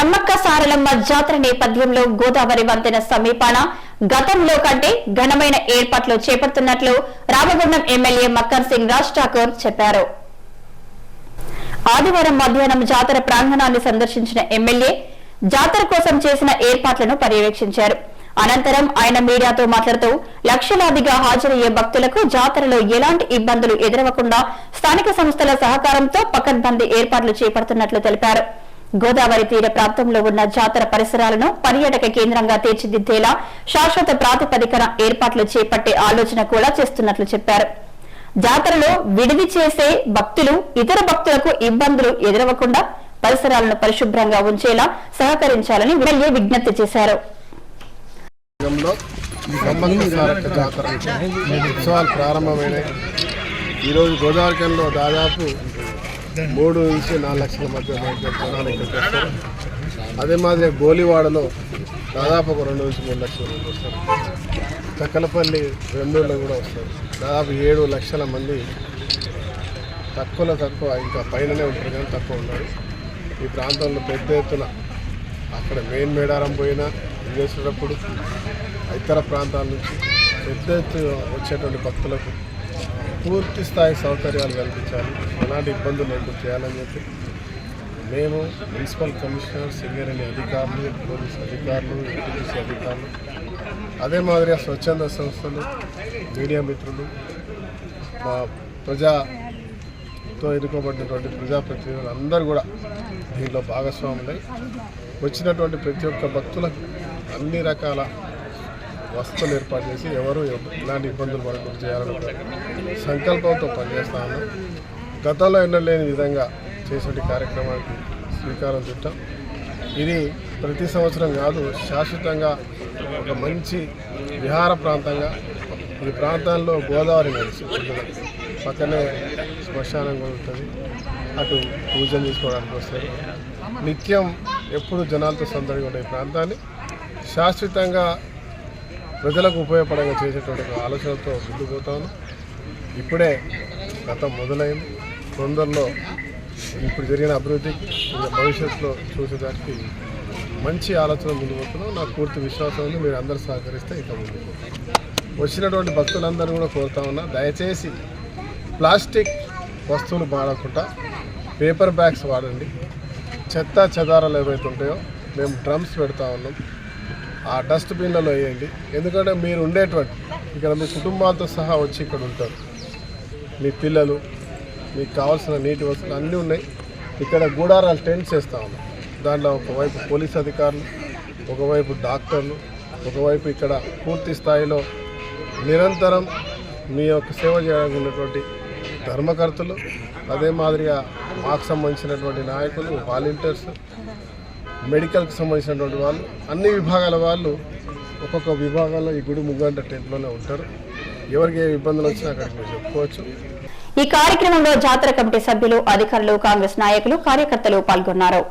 సమ్మక్క సారలమ్మ జాతర నేపథ్యంలో గోదావరి వంతెన సమీపాన గతంలో కంటే ఘనమైన ఏర్పాట్లు చేపడుతున్నట్లు రామగుండం ఎమ్మెల్యే మక్కర్ సింగ్ రాజ్ ఠాకూర్ చెప్పారు. ఆదివారం మధ్యాహ్నం జాతర ప్రాంగణాన్ని సందర్శించిన ఎమ్మెల్యే జాతర కోసం చేసిన ఏర్పాట్లను పర్యవేక్షించారు. అనంతరం ఆయన మీడియాతో మాట్లాడుతూ లక్షలాదిగా హాజరయ్యే భక్తులకు జాతరలో ఎలాంటి ఇబ్బందులు ఎదురవకుండా స్థానిక సంస్థల సహకారంతో పకడ్బందీ ఏర్పాట్లు చేపడుతున్నట్లు తెలిపారు. గోదావరి తీర ప్రాంతంలో ఉన్న జాతర పరిసరాలను పర్యాటక కేంద్రంగా తీర్చిదిద్దేలా శాశ్వత ప్రాతిపదికన ఏర్పాట్లు చేపట్టే ఆలోచన కూడా చేస్తున్నట్లు చెప్పారు. జాతరలో విడిది చేసే భక్తులు ఇతర భక్తులకు ఇబ్బందులు ఎదురవకుండా పరిసరాలను పరిశుభ్రంగా ఉంచేలా సహకరించాలని ఎమ్మెల్యే విజ్ఞప్తి చేశారు. ఉత్సవాలు ఈరోజు దాదాపు మూడు నుంచి నాలుగు లక్షల మధ్య జనాలు వస్తారు. అదే మాదిరి గోలివాడలో దాదాపు ఒక రెండు నుంచి మూడు లక్షల మంది వస్తారు. చక్కలపల్లి వెందూరులో కూడా వస్తారు. దాదాపు ఏడు లక్షల మంది తక్కువలో తక్కువ ఇంకా పైననే ఉంటారు కానీ తక్కువ ఉన్నారు ఈ ప్రాంతంలో పెద్ద ఎత్తున అక్కడ మెయిన్ మేడారం పోయినా చేసేటప్పుడు ఇతర ప్రాంతాల నుంచి పెద్ద ఎత్తున వచ్చేటువంటి భక్తులకు పూర్తి స్థాయి సౌకర్యాలు కల్పించాలి. ఎలాంటి ఇబ్బందులు లేకుండా చేయాలని చెప్పి మేము మున్సిపల్ కమిషనర్ సింగరేణి అధికారులు పోలీస్ అధికారులు ఎన్టీసీ అధికారులు అదే మాదిరిగా స్వచ్ఛంద సంస్థలు మీడియా మిత్రులు మా ప్రజాతో ఎన్నుకోబడినటువంటి ప్రజాప్రతినిధులు అందరూ కూడా దీనిలో భాగస్వాములై వచ్చినటువంటి ప్రతి ఒక్క భక్తులకు అన్ని రకాల వసతులు ఏర్పాటు చేసి ఎవరు ఎలాంటి ఇబ్బందులు పడకుండా చేయాలని సంకల్పంతో పనిచేస్తా ఉన్నాం. గతంలో ఎన్నలేని విధంగా చేసే కార్యక్రమానికి శ్రీకారం చుట్టాం. ఇది ప్రతి సంవత్సరం కాదు శాశ్వతంగా ఒక మంచి విహార ప్రాంతంగా ఈ ప్రాంతాల్లో గోదావరి కలిసి పక్కనే శ్మశానం కూడా ఉంటుంది. అటు పూజలు చేసుకోవడానికి వస్తారు. నిత్యం ఎప్పుడు జనాలతో సందడిగా ఉండే ప్రాంతాన్ని శాశ్వతంగా ప్రజలకు ఉపయోగపడంగా చేసేటువంటి ఆలోచనతో ముందుకు పోతాను ఇప్పుడే గతం మొదలైంది. తొందరలో ఇప్పుడు జరిగిన అభివృద్ధి భవిష్యత్తులో చూసేదానికి మంచి ఆలోచన ముందుకు పోతున్నాం. నాకు పూర్తి విశ్వాసం ఉంది. మీరు అందరూ సహకరిస్తే ఇంకా ముందుకు వచ్చినటువంటి భక్తులందరూ కూడా కోరుతా ఉన్నా దయచేసి ప్లాస్టిక్ వస్తువులు వాడకుండా పేపర్ బ్యాగ్స్ వాడండి. చెత్త చెదారాలు ఏవైతే ఉంటాయో మేము డ్రమ్స్ పెడతా ఉన్నాం. ఆ డస్ట్బిన్లలో వేయండి. ఎందుకంటే మీరు ఉండేటువంటి ఇక్కడ మీ కుటుంబాలతో సహా వచ్చి ఇక్కడ ఉంటారు. మీ పిల్లలు మీకు కావాల్సిన నీటి వసతులు అన్నీ ఉన్నాయి. ఇక్కడ గూడారాలు టెంట్స్ వేస్తూ ఉన్నాం. దాంట్లో ఒకవైపు పోలీస్ అధికారులు ఒకవైపు డాక్టర్లు ఒకవైపు ఇక్కడ పూర్తి స్థాయిలో నిరంతరం మీ యొక్క సేవ చేయడానికి ఉన్నటువంటి ధర్మకర్తలు అదే మాదిరిగా మాకు సంబంధించినటువంటి నాయకులు వాలంటీర్స్ మెడికల్కి సంబంధించినటువంటి వాళ్ళు అన్ని విభాగాల వాళ్ళు ఒక్కొక్క విభాగాల్లో ఈ గుడి ముగ్గంట టెంట్లోనే ఉంటారు. ఎవరికి ఏ ఇబ్బందులు వచ్చినా అక్కడికి మీరు చెప్పుకోవచ్చు. ఈ కార్యక్రమంలో జాతర కమిటీ సభ్యులు అధికారులు కాంగ్రెస్ నాయకులు కార్యకర్తలు పాల్గొన్నారు.